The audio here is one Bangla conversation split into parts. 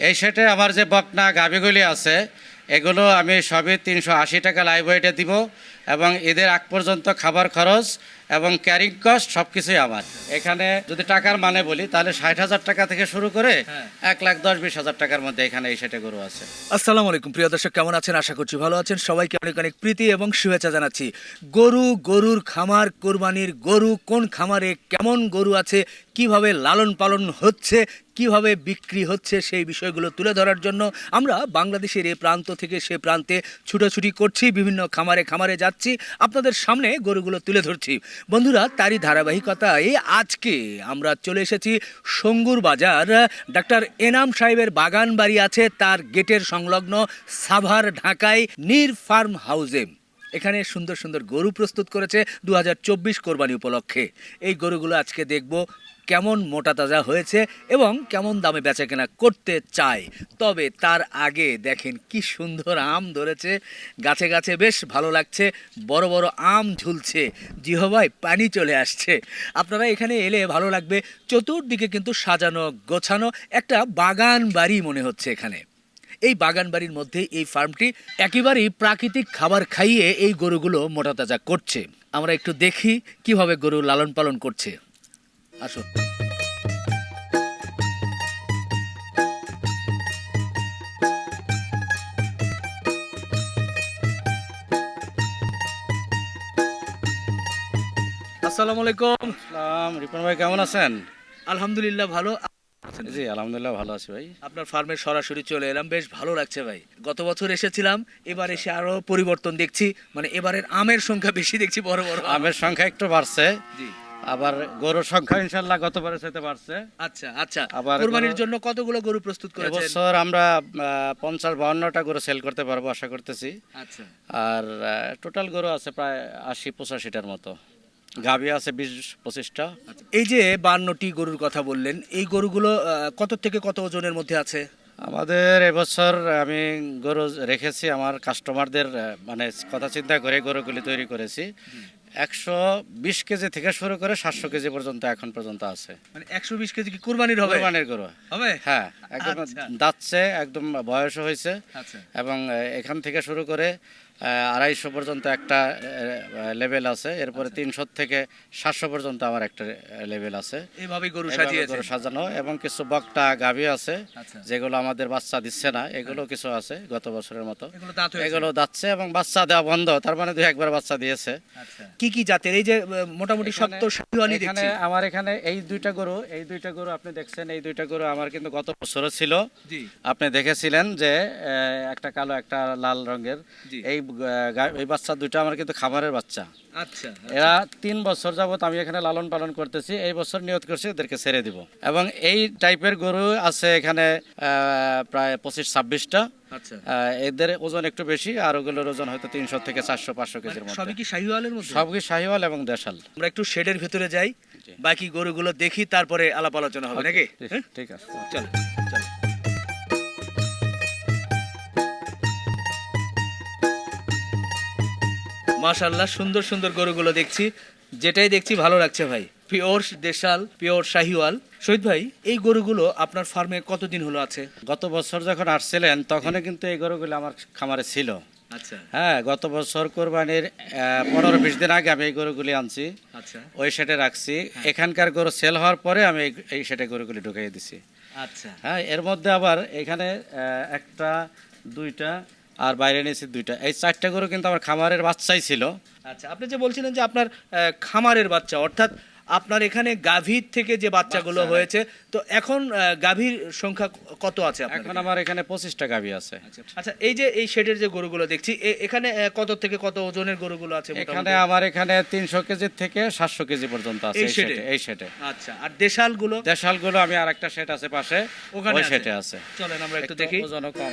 এই সেটে আমার যে বকনা গাভিগুলি আছে এগুলো আমি সবই তিনশো আশি টাকা লাইভ ওয়েটে দিব এবং এদের আগ পর্যন্ত খাবার খরচ এবং ক্যারিং কস্ট সব কিছুই আমার। এখানে যদি টাকার মানে বলি তাহলে ষাট হাজার টাকা থেকে শুরু করে হ্যাঁ। এক লাখ দশ বিশ হাজার টাকার মধ্যে এখানে এই সেটে গরু আছে। আসসালামু আলাইকুম। প্রিয় দর্শক কেমন আছেন? আশা করছি ভালো আছেন। সবাইকে অনেক অনেক প্রীতি এবং শুভেচ্ছা জানাচ্ছি। গরু গরুর খামার কোরবানির গরু কোন খামারে কেমন গরু আছে কীভাবে লালন পালন হচ্ছে কীভাবে বিক্রি হচ্ছে সেই বিষয়গুলো তুলে ধরার জন্য আমরা বাংলাদেশের এ প্রান্ত থেকে সে প্রান্তে ছুটোছুটি করছি, বিভিন্ন খামারে খামারে যাচ্ছি, আপনাদের সামনে গরুগুলো তুলে ধরছি। বন্ধুরা, তারই ধারাবাহিকতায় আজকে আমরা চলে এসেছি সঙ্গুর বাজার। ডাক্তার এনাম সাহেবের বাগান বাড়ি আছে, তার গেটের সংলগ্ন সাভার ঢাকায় নির ফার্ম হাউসে। এখানে সুন্দর সুন্দর গরু প্রস্তুত করেছে দু হাজার চব্বিশ কোরবানি উপলক্ষে। এই গরুগুলো আজকে দেখব কেমন মোটা তাজা হয়েছে এবং কেমন দামে বেচা কেনা করতে চায়। তবে তার আগে দেখেন কি সুন্দর আম ধরেছে। গাছে গাছে বেশ ভালো লাগছে। বড় বড় আম ঝুলছে। জিহবাই পানি চলে আসছে। আপনারা এখানে এলে ভালো লাগবে। চতুর্দিকে কিন্তু সাজানো, গোছানো একটা বাগান বাড়ি মনে হচ্ছে এখানে। এই বাগান বাড়ির মধ্যে এই ফার্মটি একেবারেই প্রাকৃতিক খাবার খাইয়ে এই গরুগুলো মোটা তাজা করছে। আমরা একটু দেখি কীভাবে গরু লালন পালন করছে। আসুন। আসসালামু আলাইকুম। আসসালাম রিপন ভাই কেমন আছেন? আলহামদুলিল্লাহ ভালো। জি আলহামদুলিল্লাহ ভালো আছি ভাই। আপনার ফার্মে সরাসরি চলে এলাম বেশ ভালো লাগছে ভাই। গত বছর এসেছিলাম এবার এসে আরও পরিবর্তন দেখছি মানে এবারের আমের সংখ্যা বেশি দেখছি বড় বড় আমের সংখ্যা একটু বাড়ছে। জি। আবার গরুর সংখ্যা ইনশাল্লাহ গতবারের সাথে বাড়ছে। আচ্ছা আচ্ছা। আবার কোরবানির জন্য কতগুলো গরু প্রস্তুত করেছেন? এবছর আমরা আহ, পঞ্চাশ বাউন্নটা গরু সেল করতে পারব আশা করতেছি। আচ্ছা। আর টোটাল গরু আছে প্রায় আশি পঁচাশিটার মতো। গাভি আছে বিশ পঁচিশটা। আচ্ছা। এই যে বান্নটি গরুর কথা বললেন এই গরুগুলো কত থেকে কত ওজনের মধ্যে আছে? আমাদের এবছর আমি গরু রেখেছি আমার কাস্টমারদের মানে কথা চিন্তা করে গরুগুলি তৈরি করেছি। একশো বিশ কেজি থেকে শুরু করে সাতশো কেজি পর্যন্ত এখন পর্যন্ত আছে। মানে একশো বিশ কেজি কি কুরবানির হবে? কোরবানির গরু। হবে? হ্যাঁ একদম আচ্ছা। দাঁতছে একদম বয়স হয়েছে। আচ্ছা। এবং এখান থেকে শুরু করে আড়াইশো পর্যন্ত একটা লেভেল আছে। এরপরে তিনশো থেকে সাতশো পর্যন্ত আমার একটা লেভেল আছে। এইভাবেই গরু গরু সাজানো এবং কিছু বকটা গাভী আছে আচ্ছা। যেগুলো আমাদের বাচ্চা দিচ্ছে না এগুলো কিছু আছে গত বছরের মতো। এগুলো দাঁত হয়েছে? এগুলো যাচ্ছে এবং বাচ্চা দেওয়া বন্ধ তার মানে দুই একবার বাচ্চা দিয়েছে। আচ্ছা। কি কি জাতের? এই যে মোটামুটি সত্তর এখানে আমার এখানে এই দুইটা গরু এই দুইটা গরু আপনি দেখছেন এই দুইটা গরু আমার কিন্তু গত বছরও ছিল। আপনি দেখেছিলেন যে আহ, একটা কালো একটা লাল রঙের। এই এই বাচ্চা দুইটা আমার কিন্তু খামারের বাচ্চা। আচ্ছা এরা তিন বছর যাবত আমি এখানে লালন পালন করতেছি এই বছর নিয়ত করছি এদেরকে ছেড়ে দিব। এবং এই টাইপের গরু আছে এখানে প্রায় পঁচিশ ছাব্বিশটা। আচ্ছা। এদের ওজন একটু বেশি আর ওগুলোর ওজন হয়তো তিনশো থেকে চারশো পাঁচশো কেজির মধ্যে। সবই কি শাহিওয়ালের মধ্যে? সব কি শাহিওয়াল এবং দেশাল। আমরা একটু শেডের ভেতরে যাই বাকি গরুগুলো দেখি তারপরে আলাপ আলোচনা হবে নাকি? ঠিক- হ্যাঁ? ঠিক আছে। চল চল। মাশাল্লাহ সুন্দর সুন্দর গরুগুলো দেখছি। যেটাই দেখছি ভালো লাগছে ভাই। পিওর দেশাল পিওর শাহিওয়াল। শহীদ ভাই এই গরুগুলো আপনার ফার্মে কতদিন হলো আছে? গত বছর যখন আসছিলেন তখনই কিন্তু এই গরুগুলো আমার খামারে ছিল। আচ্ছা। হ্যাঁ গত বছর কোরবানির পনেরো বিশ দিন আগে আমি এই গরুগুলি আনছি। আচ্ছা। ওই সেটে রাখছি। এখানকার গরু সেল হওয়ার পরে আমি এই- এই সেটে গরুগুলি ঢুকিয়ে দিছি। আচ্ছা। হ্যাঁ এর মধ্যে আবার এখানে একটা দুইটা আর বাইরে নিয়েছি দুইটা। এই চারটা গরু কিন্তু আমার খামারের বাচ্চাই ছিল। আচ্ছা আপনি যে বলছিলেন যে আপনার খামারের বাচ্চা অর্থাৎ আপনার এখানে গাভীর থেকে যে বাচ্চাগুলো হয়েছে তো এখন গাভীর সংখ্যা কত আছে এখন আমার এখানে পঁচিশটা গাভি আছে। আচ্ছা এই যে এই শেডের যে গরুগুলো দেখছি এখানে কত থেকে কত ওজনের গরুগুলো আছে এখানে আমার এখানে তিনশো কেজি থেকে সাতশো কেজি পর্যন্ত আছে এই শেডে? এই আচ্ছা আর দেশালগুলো? দেশালগুলো আমি আর একটা সেট আছে পাশে ওখানে ওই আছে? চলেন আমরা একটু একটু দেখি। ওজনও কম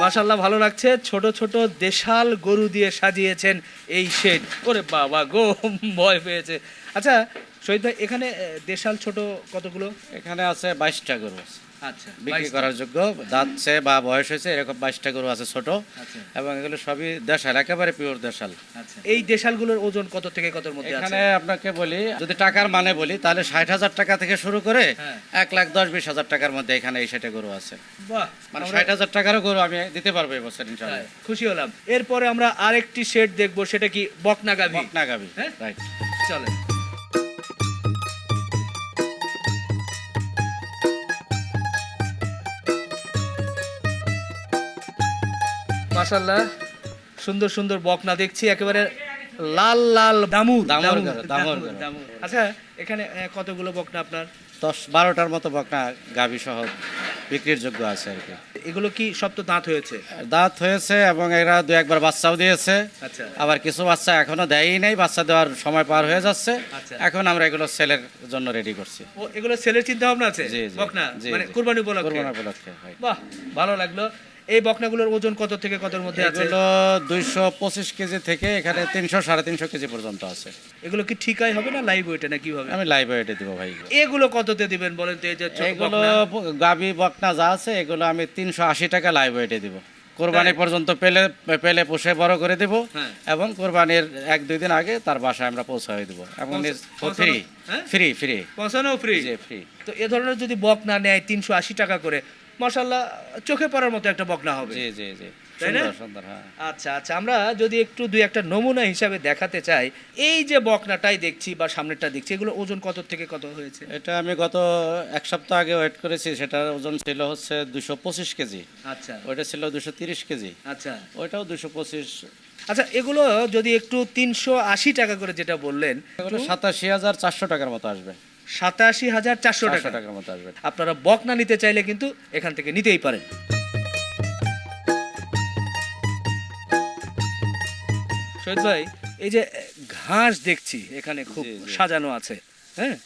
মাশাল্লাহ ভালো লাগছে। ছোট ছোট দেশাল গরু দিয়ে সাজিয়েছেন এই শেড ওরে বাবা গো, ভয় পেয়েছে। আচ্ছা শহীদ ভাই, এখানে দেশাল ছোট কতগুলো? এখানে আছে বাইশটা গরু আছে। বিক্রি করার যোগ্য যাচ্ছে বা বয়স হয়েছে এরকম বাইশটা গরু আছে ছোট। আচ্ছা। এবং এগুলো সবই দেশাল একেবারে পিওর দেশাল। আচ্ছা এই দেশালগুলোর ওজন কত থেকে কতর মধ্যে এখানে আপনাকে বলি যদি টাকার মানে বলি তাহলে ষাট হাজার টাকা থেকে শুরু করে হ্যাঁ। এক লাখ দশ বিশ হাজার টাকার মধ্যে এখানে এই সেটে গরু আছে। মানে ষাট হাজার টাকারও গরু আমি দিতে পারব এবছর হ্যাঁ, খুশি হলাম। এরপরে আমরা আরেকটি শেড দেখব সেটা কি বকনা গাভী? বকনা হ্যাঁ? রাইট চলে মাশাল্লাহ সুন্দর সুন্দর বকনা দেখছি একেবারে লাল লাল দামুর দামুর দামুর। আচ্ছা এখানে কতগুলো বকনা আপনার? দশ বারোটার মতো বকনা গাবি সহ বিক্রির যোগ্য আছে আর কি। এগুলো কি সব তো দাঁত হয়েছে? দাঁত হয়েছে এবং এরা দু একবার বাচ্চাও দিয়েছে। আচ্ছা। আবার কিছু বাচ্চা এখনও দেয়ই নাই বাচ্চা দেওয়ার সময় পার হয়ে যাচ্ছে। আচ্ছা। এখন আমরা এগুলো সেলের জন্য রেডি করছি। ও এগুলো সেলের চিন্তা ভাবনা আছে বকনা? মানে কুরবানি উপলক্ষে হয়। বাহ ভালো লাগল। এই বকনাগুলোর ওজন কত থেকে কতর মধ্যে আছে? এগুলো দুইশো পঁচিশ কেজি থেকে এখানে তিনশো সাড়ে তিনশো কেজি পর্যন্ত আছে। এগুলো কি ঠিকাই হবে না লাইভ ওয়েটে না কীভাবে আমি লাইভ ওয়েটে দিব ভাই। এগুলো কততে দিবেন বলেন তো এই যে ছোট এগুলো বকনা? গাবি বকনা যা আছে এগুলো আমি তিনশো আশি টাকা লাইভ ওয়েটে দিব। কোরবানি পর্যন্ত পেলে পেলে পুষে বড় করে দিব হ্যাঁ। এবং কোরবানির এক দুই দিন আগে তার বাসায় আমরা পৌঁছাই দিব। এবং ফ্রি হ্যাঁ? ফ্রি ফ্রি পৌঁছানো ফ্রি জি ফ্রি তো এ ধরনের যদি বকনা নেয় তিনশো আশি টাকা করে মাসাল্লাহ চোখে পড়ার মতো একটা বকনা হবে। জি জি জি। তাই না? হ্যাঁ। আচ্ছা আচ্ছা আমরা যদি একটু দুই একটা নমুনা হিসাবে দেখাতে চাই এই যে বকনাটাই দেখছি বা সামনেরটা দেখছি এগুলো ওজন কত থেকে কত হয়েছে? এটা আমি গত এক সপ্তাহ আগে ওয়েট করেছি সেটার ওজন ছিল হচ্ছে দুশো পঁচিশ কেজি। আচ্ছা। ওইটা ছিল দুশো তিরিশ কেজি। আচ্ছা। ওইটাও দুশো পঁচিশ। আচ্ছা এগুলো যদি একটু তিনশো আশি টাকা করে যেটা বললেন সাতাশি হাজার চারশো টাকার মতো আসবে। সাতাশি হাজার চারশো টাকা। টাকার মতো আসবে। আপনারা বকনা নিতে চাইলে কিন্তু এখান থেকে নিতেই পারেন। শহীদ ভাই এই যে ঘাস দেখছি এখানে খুব। সাজানো আছে হ্যাঁ?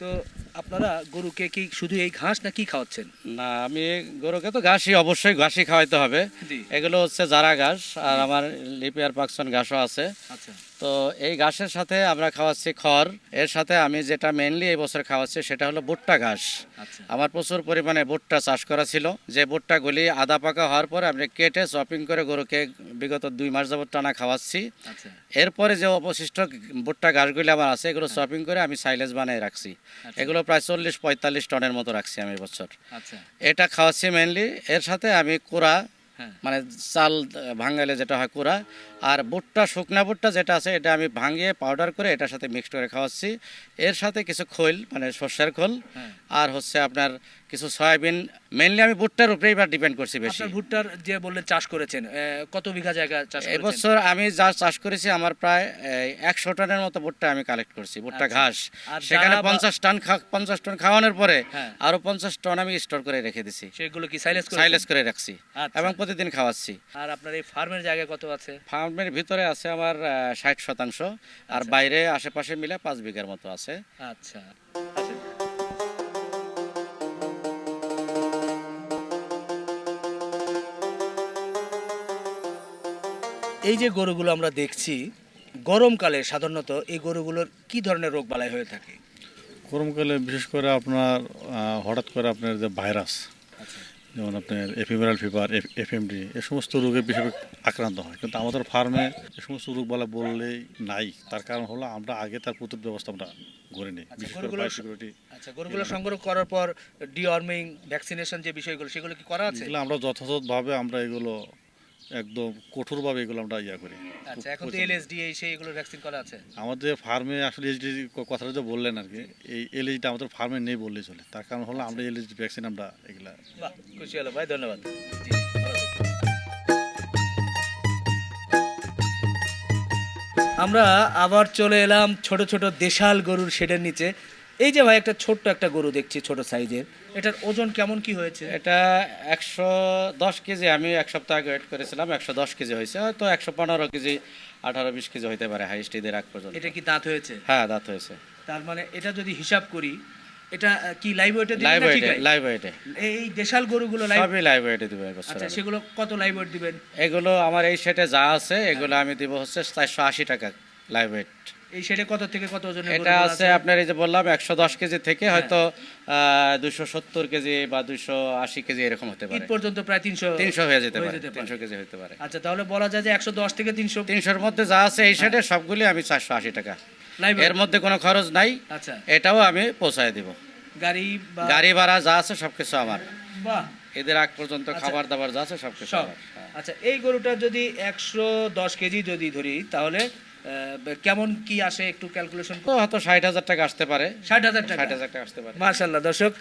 তো আপনারা গরুকে কি শুধু এই ঘাস না কি খাওয়াচ্ছেন? না আমি গরুকে তো ঘাসই অবশ্যই ঘাসই খাওয়াইতে হবে। এগুলো হচ্ছে জারা ঘাস আর আমার লিপিয়ার পাকসন ঘাসও আছে। আচ্ছা। তো এই ঘাসের সাথে আমরা খাওয়াচ্ছি খড়। এর সাথে আমি যেটা মেনলি এই বছর খাওয়াচ্ছি সেটা হলো ভুট্টা ঘাস। আচ্ছা। আমার প্রচুর পরিমাণে ভুট্টা চাষ করা ছিল। যে ভুট্টাগুলি আদা পাকা হওয়ার পরে আমি কেটে চপিং করে গরুকে বিগত দুই মাস যাবত টানা খাওয়াচ্ছি। আচ্ছা। এরপরে যে অবশিষ্ট ভুট্টা ঘাসগুলি আমার আছে এগুলো চপিং করে আমি সাইলেজ বানিয়ে রাখছি। এগুলো প্রায় চল্লিশ পঁয়তাল্লিশ টনের মতো রাখছি আমি বছর। আচ্ছা। এটা খাওয়াচ্ছি মেনলি এর সাথে আমি কুড়া হ্যাঁ মানে চাল ভাঙালে যেটা হয় কুড়া আর ভুট্টা শুকনা ভুট্টা যেটা আছে এটা আমি ভাঙিয়ে পাউডার করে এটার সাথে মিক্সড করে খাওয়াচ্ছি এর সাথে কিছু খোল মানে সর্ষের খোল হ্যাঁ। আর হচ্ছে আপনার কিছু সয়াবিন মেনলি আমি ভুট্টার উপরেই বা ডিপেন্ড করছি বেশি। ভুট্টার যে বললেন চাষ করেছেন কত বিঘা জায়গা চাষ করেছেন? এবছর আমি যা চাষ করেছি আমার প্রায় একশো টনের মতো ভুট্টা আমি কালেক্ট করছি ভুট্টা আচ্ছা। ঘাস। সেখানে পঞ্চাশ টন পঞ্চাশ টন খাওয়ানোর পরে হ্যাঁ। আরও পঞ্চাশ টন আমি স্টোর করে রেখে দিছি। সেগুলো কি সাইলেজ করে? সাইলেজ করে রাখছি আচ্ছা। এবং প্রতিদিন খাওয়াচ্ছি। আর আপনার এই ফার্মের জায়গা কত আছে? ফার্মের ভিতরে আছে আমার ষাট শতাংশ। আর বাইরে আশেপাশে মিলে পাঁচ বিঘার মতো আছে। আচ্ছা। এই যে গরুগুলো আমরা দেখছি গরমকালে সাধারণত এই গরুগুলোর কি ধরনের রোগ বালাই হয়ে থাকে? গরমকালে বিশেষ করে আপনার হঠাৎ করে আপনার যে ভাইরাস আচ্ছা। যেমন আপনার এফিমেরাল ফিভার এফএমডি এ সমস্ত রোগে বেশি আক্রান্ত হয়। কিন্তু আমাদের ফার্মে এ সমস্ত রোগ বলা বললেই নাই। তার কারণ হলো আমরা আগে তার প্রতিরোধ ব্যবস্থা আমরা করে নিই। বিশেষ করে বায়োসিকিউরিটি আচ্ছা গরুগুলো সংগ্রহ করার পর ডিওয়ার্মিং ভ্যাকসিনেশন যে বিষয়গুলো সেগুলো কি করা আছে? আমরা যথাযথভাবে আমরা এগুলো একদম কঠোরভাবে এগুলো আমরা ইয়া করি। আচ্ছা এখন তো এলএসডি এই সেই এগুলো ভ্যাকসিন করা আছে। আমাদের ফার্মে আসলে এলএসডি কথাটা যে বললেন আর কি এই এলএসডিটা আমাদের ফার্মে নেই বললেই চলে। তার কারণ হলো আমরা এলএসডি ভ্যাকসিন আমরা এগুলা বাহ খুশি হলো ভাই ধন্যবাদ। আমরা আবার চলে এলাম ছোট ছোট দেশাল গরুর শেডের নিচে। এই যে ভাই একটা ছোট্ট একটা গরু দেখছি ছোট সাইজের। এটার ওজন কেমন কি হয়েছে? এটা একশো দশ কেজি আমি এক সপ্তাহ আগে ওয়েট করেছিলাম একশো দশ কেজি হয়েছে হয়তো একশো পনেরো কেজি আঠারো বিশ কেজি হইতে পারে হাইস্ট ঈদের আগ পর্যন্ত। এটা কি দাঁত হয়েছে? হ্যাঁ দাঁত হয়েছে। তার মানে এটা যদি হিসাব করি এটা কি লাইভ ওয়েটে লাইভ দিবেন ওয়েটে লাইভ ওয়েটে এই দেশাল গরুগুলো লাইভ সবই লাইভ ওয়েটে দিব এবছর আচ্ছা সেগুলো কত লাইভ ওয়েট দিবেন? এগুলো আমার এই সেটে যা আছে এগুলো আমি দিব হচ্ছে চারশো আশি টাকা লাইভ ওয়েট এই শেডে কত থেকে কত ওজনের এটা আছে আপনার এই যে বললাম একশো দশ কেজি থেকে হয়তো দুশো সত্তর কেজি বা দুশো আশি কেজি এরকম হতে পারে। পর্যন্ত প্রায় তিনশো তিনশো হয়ে যেতে পারে তিনশো কেজি হতে পারে। আচ্ছা তাহলে বলা যায় যে একশো দশ থেকে তিনশো তিনশোর মধ্যে যা আছে এই সাইডে সবগুলি আমি চারশো আশি টাকা। এর মধ্যে কোনো খরচ নাই আচ্ছা। এটাও আমি পৌঁছায় দিব। গাড়ি গাড়ি ভাড়া যা আছে সবকিছু আমার। বাহ। এদের আগ পর্যন্ত খাবার দাবার যা আছে সবকিছু সব। আচ্ছা এই গরুটা যদি একশো দশ কেজি যদি ধরি তাহলে কেমন কি আসে একটু ক্যালকুলেশন হয়তো ষাট হাজার টাকা আসতে পারে। ষাট হাজার টাকা? ষাট হাজার টাকা আসতে পারে। মার্শাল্লাহ দর্শক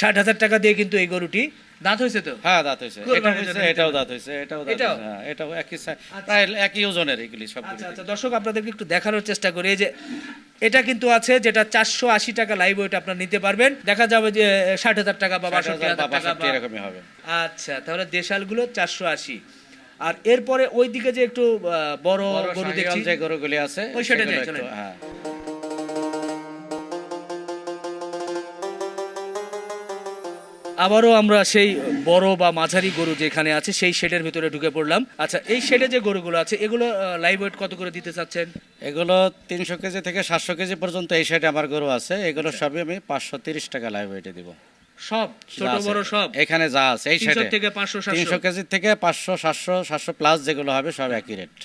ষাট হাজার টাকা দিয়ে কিন্তু এই গরুটি দাঁত হয়েছে তো? হ্যাঁ দাঁত হয়েছে। এটা হয়েছে এটাও দাঁত হয়েছে এটাও হ্যাঁ এটাও একই প্রায় একই ওজনের এগুলি সব আচ্ছা আচ্ছা দর্শক আপনাদেরকে একটু দেখানোর চেষ্টা করি। এই যে এটা কিন্তু আছে যেটা চারশো আশি টাকা লাইভ ওয়েট আপনার নিতে পারবেন। দেখা যাবে যে ষাট হাজার টাকা বা বাষট্টি হাজার টাকা এরকমই হবে। আচ্ছা তাহলে দেশালগুলো চারশো আশি। আর এরপরে ওই দিকে যে একটু বড় গরু দেখছি। যে গরুগুলি আছে ওই সেটা যাই, চলেন। হ্যাঁ। আবারও আমরা সেই বড় বা মাঝারি গরু যেখানে আছে সেই শেডের ভিতরে ঢুকে পড়লাম। আচ্ছা এই শেডে যে গরুগুলো আছে এগুলো লাইভ ওয়েট কত করে দিতে চাচ্ছেন? এগুলো তিনশো কেজি থেকে সাতশো কেজি পর্যন্ত এই সাইডে আমার গরু আছে। এগুলো আচ্ছা। সবই আমি পাঁচশো তিরিশ টাকা লাইভ ওয়েটে দিব। সব ছোট বড় সব। এখানে যা আছে এই থেকে পাঁচশো তিনশো সাতশো কেজি থেকে পাঁচশো সাতশো সাতশো প্লাস যেগুলো হবে সব একই রেট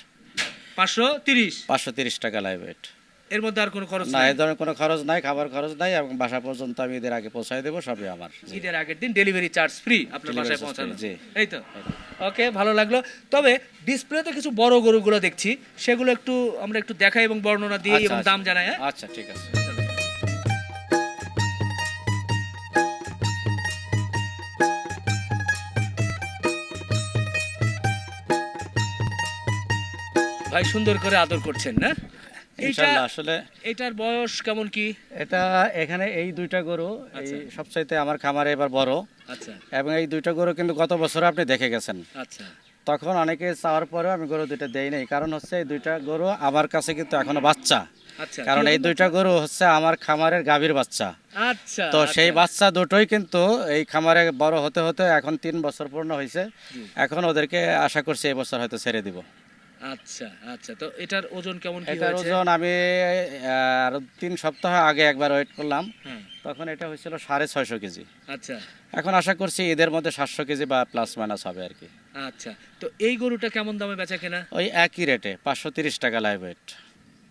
পাঁচশো তিরিশ। পাঁচশো তিরিশ টাকা লাইভ ওয়েট এর মধ্যে আর কোনো খরচ না নাই? এই ধরনের কোনো খরচ নাই খাবার খরচ নাই এবং বাসা পর্যন্ত আমি এদের আগে পৌঁছায় দেবো সবই আমার। ঈদের আগের দিন ডেলিভারি চার্জ ফ্রি আপনার বাসায় পৌঁছানো। জি। এই তো। ওকে ভালো লাগল। তবে ডিসপ্লেতে কিছু বড় গরুগুলো দেখছি সেগুলো একটু আমরা একটু দেখাই এবং বর্ণনা দিই আচ্ছা, এবং আচ্ছা। দাম জানাই হ্যাঁ? আচ্ছা ঠিক আছে। ভাই সুন্দর করে আদর করছেন না? আসলে এটার বয়স কেমন কি? এটা এখানে এই দুইটা গরু এই আচ্ছা। সবচাইতে আমার খামারে এবার বড়। আচ্ছা। এবং এই দুইটা গরু কিন্তু গত বছর আপনি দেখে গেছেন। আচ্ছা। তখন অনেকে চাওয়ার পরেও আমি গরু দুইটা দেই নাই। কারণ হচ্ছে এই দুইটা গরু আমার কাছে কিন্তু এখনও বাচ্চা। আচ্ছা কারণ এই দুইটা গরু হচ্ছে আমার খামারের গাভীর বাচ্চা। আচ্ছা তো সেই আচ্ছা। বাচ্চা দুটোই কিন্তু এই খামারে বড় হতে হতে এখন তিন বছর পূর্ণ হয়েছে এখন ওদেরকে আশা করছি এই বছর হয়তো ছেড়ে দিব। আচ্ছা আচ্ছা। তো এটার ওজন কেমন কি এটার ওজন আমি আরও তিন সপ্তাহ আগে একবার ওয়েট করলাম। হ্যাঁ। তখন এটা হয়েছিল সাড়ে ছয়শো কেজি। আচ্ছা। এখন আশা করছি এদের মধ্যে সাতশো কেজি বা প্লাস মাইনাস হবে আর কি। আচ্ছা। তো এই গরুটা কেমন দামে বেচা কেনা? ওই একই রেটে পাঁচশো তিরিশ টাকা লাইভ ওয়েট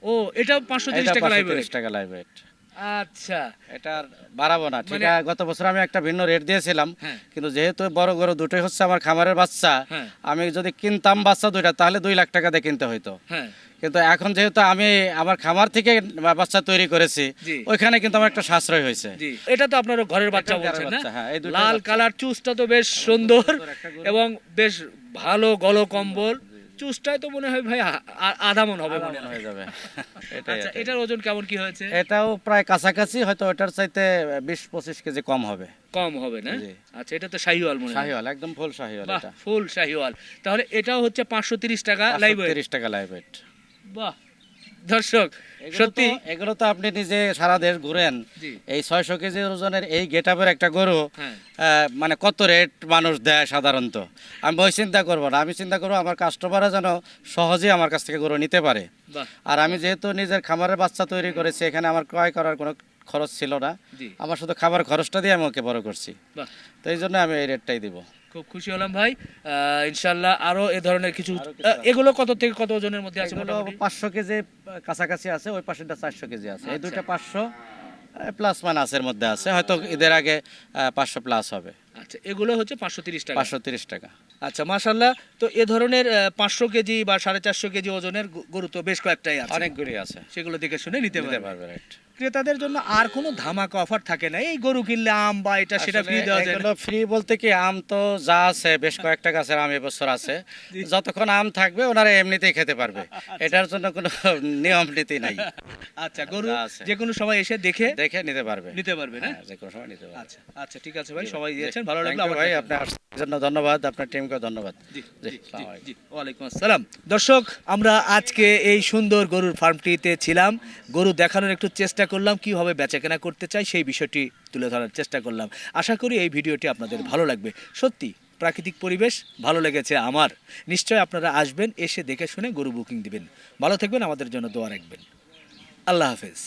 ও এটাও পাঁচশো তিরিশ টাকা লাইভ টাকা লাইভ ওয়েট আচ্ছা। এটা বাড়াবো না ঠিক মানে- আছে? গত বছর আমি একটা ভিন্ন রেট দিয়েছিলাম হ্যাঁ। কিন্তু যেহেতু বড় গরু দুটোই হচ্ছে আমার খামারের বাচ্চা হ্যাঁ। আমি যদি কিনতাম বাচ্চা দুইটা তাহলে দুই লাখ টাকা দিয়ে কিনতে হইতো। হ্যাঁ। কিন্তু এখন যেহেতু আমি আমার খামার থেকে বাচ্চা তৈরি করেছি ওইখানে কিন্তু আমার একটা সাশ্রয় হয়েছে। এটা তো আপনার ঘরের বাচ্চা বলছেন হ্যাঁ, লাল কালার চুসটা তো বেশ সুন্দর এবং বেশ ভালো গল কম্বল চুসটাই তো মনে হয় ভাই আধা মন হবে মনে হয়ে। যাবে। আচ্ছা এটার ওজন কেমন কি হয়েছে? এটাও প্রায় কাছাকাছি হয়তো ওটার চাইতে বিশ পঁচিশ কেজি কম হবে। কম হবে না? আচ্ছা এটা তো শাহিওয়াল মনে শাহিওয়াল একদম ফুল শাহিওয়াল এটা। ফুল শাহিওয়াল। তাহলে এটাও হচ্ছে পাঁচশো তিরিশ টাকা লাইভ তিরিশ টাকা লাইভ বাহ দর্শক সত্যি এগুলো তো আপনি নিজে সারা দেশ ঘুরেন। এই ছয়শো কেজি ওজনের এই গেটাপের একটা গরু হ্যাঁ। মানে কত রেট মানুষ দেয় সাধারণত? আমি ওই চিন্তা করব না আমি চিন্তা করব আমার কাস্টমাররা যেন সহজেই আমার কাছ থেকে গরু নিতে পারে। আর আমি যেহেতু নিজের খামারের বাচ্চা তৈরি করেছি এখানে আমার ক্রয় করার কোনো খরচ ছিল না। আমার শুধু খাবার খরচটা দিয়ে আমি ওকে বড় করছি। তো এই জন্য আমি এই রেটটাই দিব। খুব খুশি হলাম ভাই। ইনশাল্লাহ আরও এ ধরনের কিছু এগুলো কত থেকে কত ওজনের মধ্যে আছে পাঁচশো কেজি কাছাকাছি আছে ওই পাশেরটা চারশো কেজি আছে। এই আচ্ছা। দুইটা পাঁচশো প্লাস মাইনাসের মধ্যে আছে। হয়তো ঈদের আগে পাঁচশো প্লাস হবে। আচ্ছা এগুলো হচ্ছে পাঁচশো তিরিশ টাকা। পাঁচশো তিরিশ টাকা। আচ্ছা মাশাল্লাহ তো এ ধরনের পাঁচশো কেজি বা সাড়ে চারশো কেজি ওজনের গরু তো বেশ কয়েকটাই আছে। অনেকগুলি আছে। সেগুলো দেখে শুনে নিতে পারবে পারবে রাইট ক্রেতাদের জন্য আর কোনো ধামাকা অফার থাকে না। এই গরু কিনলে আম বা এটা সেটা ফ্রি দেওয়া যায় না? ফ্রি বলতে কি আম তো যা আছে বেশ কয়েকটা গাছের আম এবছর আছে। যতক্ষণ আম থাকবে ওনারা এমনিতেই খেতে পারবে। এটার জন্য কোনো নিয়ম নীতি নাই। আচ্ছা গরু যা কোনো সময় এসে দেখে দেখে নিতে পারবে। নিতে পারবে না? হ্যাঁ, যে কোনো সময় নিতে পারবে। আচ্ছা আচ্ছা ঠিক আছে ভাই সবাই দিয়েছেন ভালো লাগল ভাই দেখা আপনার জন্য ধন্যবাদ আপনার টিমকে ধন্যবাদ। ওয়ালাইকুম আসসালাম। দর্শক আমরা আজকে এই সুন্দর গরুর ফার্মটিতে ছিলাম। গরু দেখানোর একটু চেষ্টা করলাম কীভাবে বেচাকেনা করতে চাই সেই বিষয়টি তুলে ধরার চেষ্টা করলাম। আশা করি এই ভিডিওটি আপনাদের ভালো লাগবে। সত্যি প্রাকৃতিক পরিবেশ ভালো লেগেছে আমার। নিশ্চয় আপনারা আসবেন এসে দেখে শুনে গরু বুকিং দিবেন। ভালো থাকবেন আমাদের জন্য দোয়া রাখবেন। আল্লাহ হাফেজ।